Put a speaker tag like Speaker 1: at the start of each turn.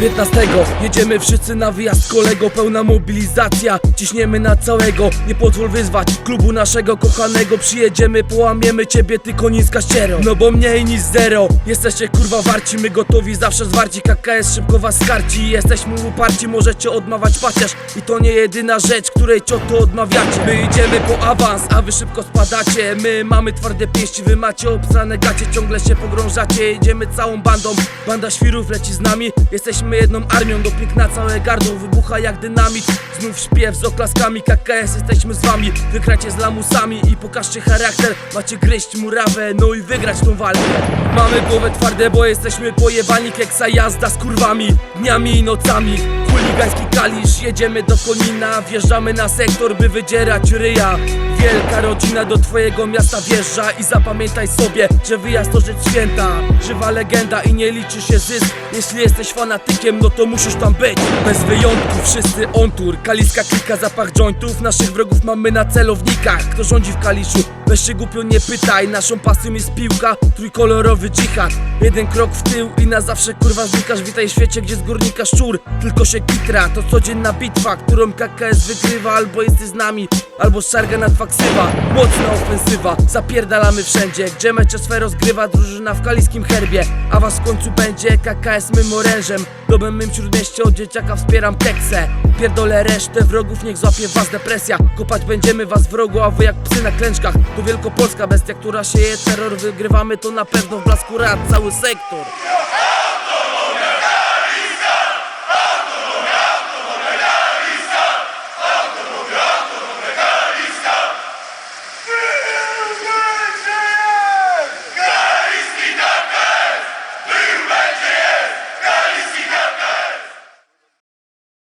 Speaker 1: 15 jedziemy wszyscy na wyjazd kolego Pełna mobilizacja, ciśniemy na całego Nie pozwól wyzwać klubu naszego kochanego. Przyjedziemy, połamiemy ciebie tylko niska ściero No bo mniej niż zero Jesteście kurwa warci, my gotowi zawsze zwarci. KKS szybko was skarci. Jesteśmy uparci, możecie odmawiać pacierz. I to nie jedyna rzecz, której cioto odmawiacie. My idziemy po awans, a wy szybko spadacie. My mamy twarde pięści, wy macie obsrane gacie. Ciągle się pogrążacie, jedziemy całą bandą. Banda świrów leci z nami. Jesteśmy jedną armią, doping na całe gardło Wybucha jak dynamit. Znów śpiew z oklaskami. KKS Jesteśmy z wami, wygracie z lamusami I pokażcie charakter, macie gryźć murawę No i wygrać tą walkę. Mamy głowę twarde, bo jesteśmy pojebani. Keksa jazda z kurwami, dniami i nocami Chuligański kalisz, jedziemy do Konina Wjeżdżamy na sektor, by wydzierać ryja. Wielka rodzina do twojego miasta wjeżdża I zapamiętaj sobie, że wyjazd to rzecz święta. Żywa legenda i nie liczy się zysk. Jeśli jesteś fanatykiem, no to musisz tam być. Bez wyjątku, wszyscy on tour. Kaliska klika, zapach jointów. Naszych wrogów mamy na celownikach. Kto rządzi w Kaliszu? Weź się głupio nie pytaj. Naszą pasją jest piłka, trójkolorowy dżihad. Jeden krok w tył i na zawsze kurwa znikasz. Witaj w świecie, gdzie z górnika szczur Tylko się kitra, to codzienna bitwa Którą KKS wygrywa Albo jesteś z nami, albo szarga nadfaksywa Mocna ofensywa, zapierdalamy wszędzie Gdzie mecze swe rozgrywa drużyna w kaliskim herbie. A was w końcu będzie KKS mym orężem. Domem mym śródmieście od dzieciaka wspieram teksę. Pierdolę resztę wrogów, niech złapie was depresja. Kopać będziemy was wrogu, a wy jak psy na klęczkach. To wielkopolska bestia, która sieje terror. Wygrywamy to na pewno w blasku rad cały sektor